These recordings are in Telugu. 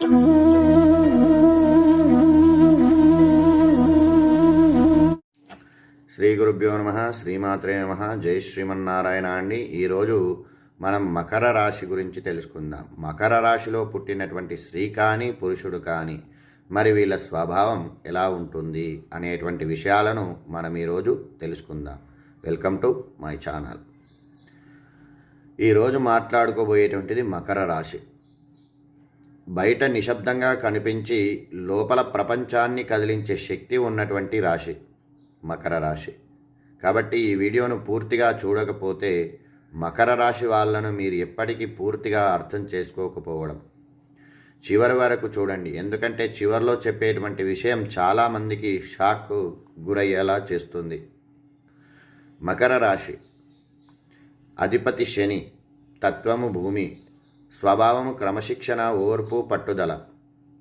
శ్రీ గురుభ్యో నమ శ్రీమాత్రే నమ జై శ్రీమన్నారాయణ అండి ఈరోజు మనం మకర రాశి గురించి తెలుసుకుందాం. మకర రాశిలో పుట్టినటువంటి స్త్రీ కానీ పురుషుడు కానీ మరి వీళ్ళ స్వభావం ఎలా ఉంటుంది అనేటువంటి విషయాలను మనం ఈరోజు తెలుసుకుందాం. Welcome to my channel. ఈరోజు మాట్లాడుకోబోయేటువంటిది మకర రాశి. బయట నిశ్శబ్దంగా కనిపించి లోపల ప్రపంచాన్ని కదిలించే శక్తి ఉన్నటువంటి రాశి మకర రాశి. కాబట్టి ఈ వీడియోను పూర్తిగా చూడకపోతే మకర రాశి వాళ్ళను మీరు ఎప్పటికీ పూర్తిగా అర్థం చేసుకోకపోవడం. చివరి వరకు చూడండి. ఎందుకంటే చివరిలో చెప్పేటువంటి విషయం చాలామందికి షాక్ గురయ్యేలా చేస్తుంది. మకర రాశి. అధిపతి శని తత్వము భూమి. స్వభావము క్రమశిక్షణ ఓర్పు పట్టుదల.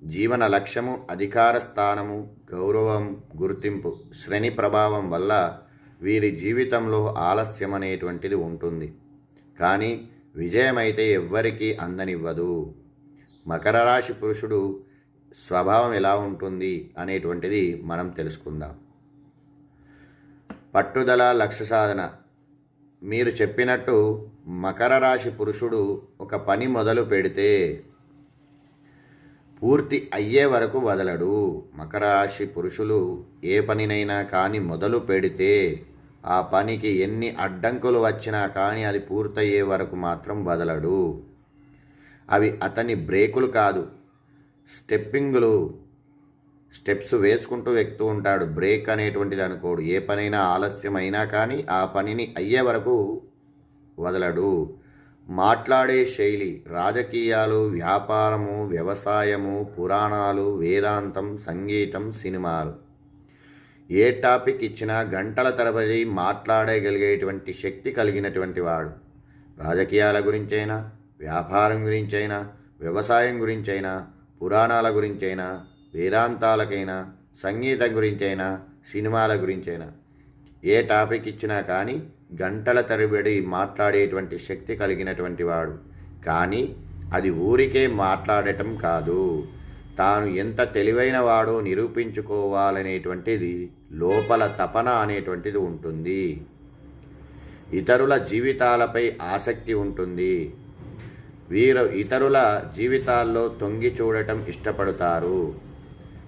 జీవన లక్ష్యము అధికార స్థానము గౌరవం గుర్తింపు శ్రేణి ప్రభావం వల్ల వీరి జీవితంలో ఆలస్యం అనేటువంటిది ఉంటుంది. కానీ విజయమైతే ఎవ్వరికీ అందనివ్వదు. మకర రాశి పురుషుడు స్వభావం ఎలా ఉంటుంది అనేటువంటిది మనం తెలుసుకుందాం. పట్టుదల లక్ష్య సాధన మీరు చెప్పినట్టు మకర రాశి పురుషుడు ఒక పని మొదలు పెడితే పూర్తి అయ్యే వరకు వదలడు. మకర రాశి పురుషులు ఏ పనినైనా కానీ మొదలు పెడితే ఆ పనికి ఎన్ని అడ్డంకులు వచ్చినా కానీ అది పూర్తయ్యే వరకు మాత్రం వదలడు. అవి అతని బ్రేకులు కాదు స్టెప్పింగులు స్టెప్స్ వేసుకుంటూ ఎక్కుతూ ఉంటాడు. బ్రేక్ అనేటువంటిది అనుకోడు. ఏ పనైనా ఆలస్యమైనా కానీ ఆ పనిని అయ్యే వరకు వదలడు. మాట్లాడే శైలి రాజకీయాలు వ్యాపారము వ్యవసాయము పురాణాలు వేదాంతం సంగీతం సినిమాలు. ఏ టాపిక్ ఇచ్చినా గంటల తరబడి మాట్లాడగలిగేటువంటి శక్తి కలిగినటువంటి వాడు. రాజకీయాల గురించైనా వ్యాపారం గురించైనా వ్యవసాయం గురించైనా పురాణాల గురించైనా వేదాంతాలకైనా సంగీతం గురించైనా సినిమాల గురించైనా. ఏ టాపిక్ ఇచ్చినా కానీ గంటల తరబడి మాట్లాడేటువంటి శక్తి కలిగినటువంటి వాడు. కానీ అది ఊరికే మాట్లాడటం కాదు. తాను ఎంత తెలివైన వాడో నిరూపించుకోవాలనేటువంటిది లోపల తపన అనేటువంటిది ఉంటుంది. ఇతరుల జీవితాలపై ఆసక్తి ఉంటుంది. వీరు ఇతరుల జీవితాల్లో తొంగి చూడటం ఇష్టపడతారు.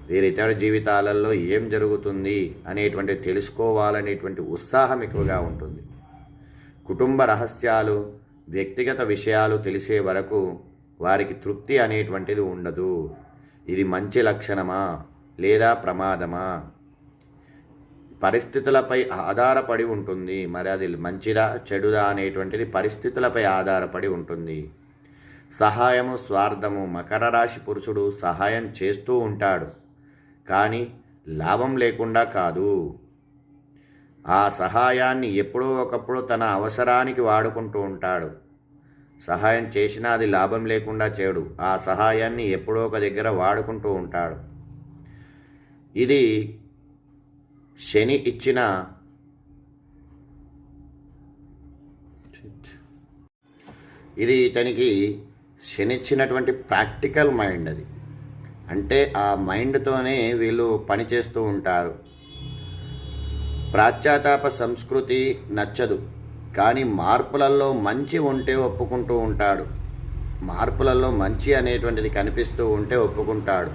వీరి ఇతర జీవితాలలో ఏం జరుగుతుంది అనేటువంటి తెలుసుకోవాలనేటువంటి ఉత్సాహం ఎక్కువగా ఉంటుంది. కుటుంబ రహస్యాలు వ్యక్తిగత విషయాలు తెలిసే వరకు వారికి తృప్తి అనేటువంటిది ఉండదు. ఇది మంచి లక్షణమా? లేదా ప్రమాదమా? పరిస్థితులపై ఆధారపడి ఉంటుంది. మరి అది మంచిదా చెడుదా అనేటువంటిది పరిస్థితులపై ఆధారపడి ఉంటుంది. సహాయము స్వార్థము మకర రాశి పురుషుడు సహాయం చేస్తూ ఉంటాడు. కానీ లాభం లేకుండా కాదు. ఆ సహాయాన్ని ఎప్పుడో ఒకప్పుడు తన అవసరానికి వాడుకుంటూ ఉంటాడు. సహాయం చేసినా అది లాభం లేకుండా చేయడు ఆ సహాయాన్ని ఎప్పుడో ఒక దగ్గర వాడుకుంటూ ఉంటాడు. ఇది శని ఇచ్చిన ఇది ఇతనికి శనిచ్చినటువంటి ప్రాక్టికల్ మైండ్ అది. అంటే ఆ మైండ్తోనే వీళ్ళు పనిచేస్తూ ఉంటారు. పాశ్చాతాప సంస్కృతి నచ్చదు. కానీ మార్పులలో మంచి ఉంటే ఒప్పుకుంటూ ఉంటాడు. మార్పులలో మంచి అనేటువంటిది కనిపిస్తూ ఉంటే ఒప్పుకుంటాడు.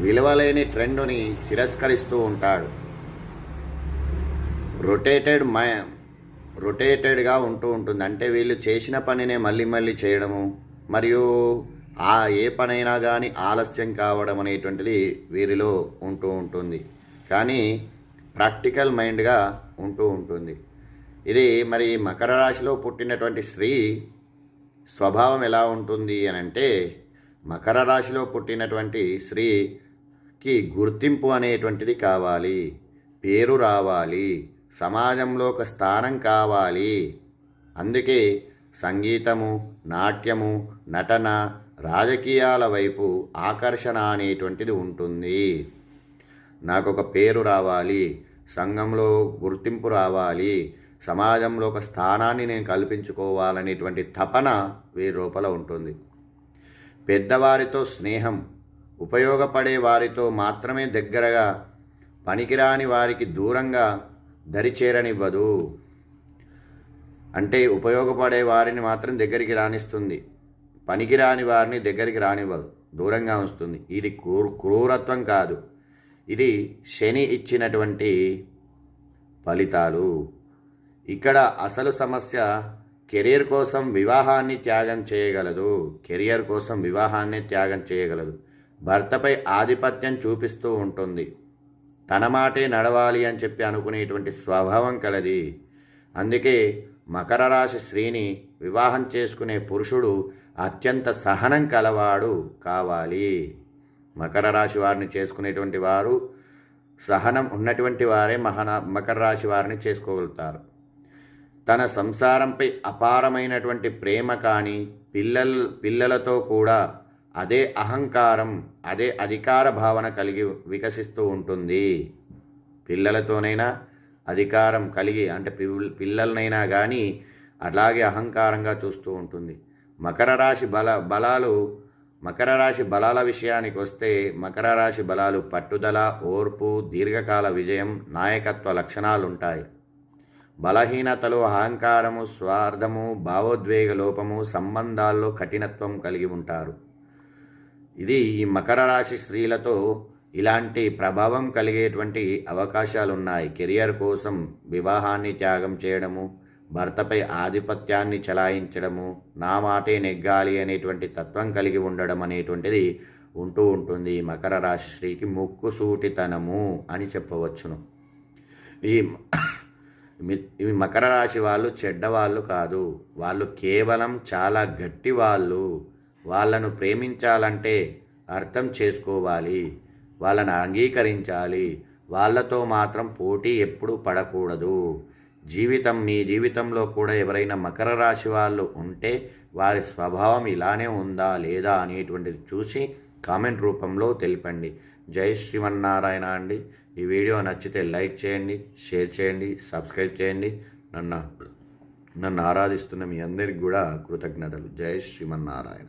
విలువలేని ట్రెండ్ని తిరస్కరిస్తూ ఉంటాడు. రొటేటెడ్ మై రొటేటెడ్గా ఉంటూ ఉంటుంది. అంటే వీళ్ళు చేసిన పనినే మళ్ళీ మళ్ళీ చేయడము. మరియు ఆ ఏ పనైనా కానీ ఆలస్యం కావడం అనేటువంటిది వీరిలో ఉంటూ ఉంటుంది. కానీ ప్రాక్టికల్ మైండ్గా ఉంటూ ఉంటుంది. ఇది మరి మకర రాశిలో పుట్టినటువంటి స్త్రీ స్వభావం ఎలా ఉంటుంది అని అంటే మకర రాశిలో పుట్టినటువంటి స్త్రీకి గుర్తింపు అనేటువంటిది కావాలి. పేరు రావాలి. సమాజంలో ఒక స్థానం కావాలి. అందుకే సంగీతము నాట్యము నటన రాజకీయాల వైపు ఆకర్షణ అనేటువంటిది ఉంటుంది. నాకు ఒక పేరు రావాలి సంఘంలో గుర్తింపు రావాలి సమాజంలో ఒక స్థానాన్ని నేను కల్పించుకోవాలనేటువంటి తపన వీరి లోపల ఉంటుంది. పెద్దవారితో స్నేహం ఉపయోగపడే వారితో మాత్రమే దగ్గరగా పనికిరాని వారికి దూరంగా దరిచేరనివ్వదు అంటే ఉపయోగపడే వారిని మాత్రం దగ్గరికి రానిస్తుంది. పనికిరాని వారిని దగ్గరికి రానివ్వదు. దూరంగా ఉంచుతుంది ఇది క్రూ క్రూరత్వం కాదు. ఇది శని ఇచ్చినటువంటి ఫలితాలు. ఇక్కడ అసలు సమస్య కెరీర్ కోసం వివాహాన్ని త్యాగం చేయగలదు. కెరియర్ కోసం వివాహాన్ని త్యాగం చేయగలదు. భర్తపై ఆధిపత్యం చూపిస్తూ ఉంటుంది. తన మాటే నడవాలి అని చెప్పి అనుకునేటువంటి స్వభావం కలది. అందుకే మకర రాశి స్త్రీని వివాహం చేసుకునే పురుషుడు అత్యంత సహనం కలవాడు కావాలి. మకర రాశి వారిని చేసుకునేటువంటి వారు సహనం ఉన్నటువంటి వారే మహన మకర రాశి వారిని చేసుకోగలుగుతారు. తన సంసారంపై అపారమైనటువంటి ప్రేమ కానీ పిల్లల పిల్లలతో కూడా అదే అహంకారం అదే అధికార భావన కలిగి వికసిస్తూ ఉంటుంది. పిల్లలతోనైనా అధికారం కలిగి అంటే పిల్లలనైనా కానీ అలాగే అహంకారంగా చూస్తూ ఉంటుంది. మకర రాశి బల బలాలు మకర రాశి బలాల విషయానికి వస్తే మకర రాశి బలాలు పట్టుదల ఓర్పు దీర్ఘకాల విజయం నాయకత్వ లక్షణాలు ఉంటాయి బలహీనతలు అహంకారము స్వార్థము భావోద్వేగ లోపము సంబంధాల్లో కఠినత్వం కలిగి ఉంటారు. ఇది ఈ మకర రాశి స్త్రీలతో ఇలాంటి ప్రభావం కలిగేటువంటి అవకాశాలు ఉన్నాయి కెరియర్ కోసం వివాహాన్ని త్యాగం చేయడము భర్తపై ఆధిపత్యాన్ని చలాయించడము నా మాటే నెగ్గాలి అనేటువంటి తత్వం కలిగి ఉండడం అనేటువంటిది ఉంటూ ఉంటుంది ఈ మకర రాశి స్త్రీకి ముక్కుసూటితనము అని చెప్పవచ్చును. ఈ ఇవి మకర రాశి వాళ్ళు చెడ్డవాళ్ళు కాదు. వాళ్ళు కేవలం చాలా గట్టి వాళ్ళు వాళ్ళను ప్రేమించాలంటే అర్థం చేసుకోవాలి. వాళ్ళని అంగీకరించాలి. వాళ్ళతో మాత్రం పోటీ ఎప్పుడూ పడకూడదు. జీవితం మీ జీవితంలో కూడా ఎవరైనా మకర రాశి వాళ్ళు ఉంటే వారి స్వభావం ఇలానే ఉందా లేదా అనేటువంటిది చూసి కామెంట్ రూపంలో తెలిపండి. జై శ్రీమన్నారాయణ అండి. ఈ వీడియో నచ్చితే లైక్ చేయండి షేర్ చేయండి సబ్స్క్రైబ్ చేయండి. నన్ను నన్ను ఆరాధిస్తున్న మీ అందరికి కూడా కృతజ్ఞతలు. జై శ్రీమన్నారాయణ.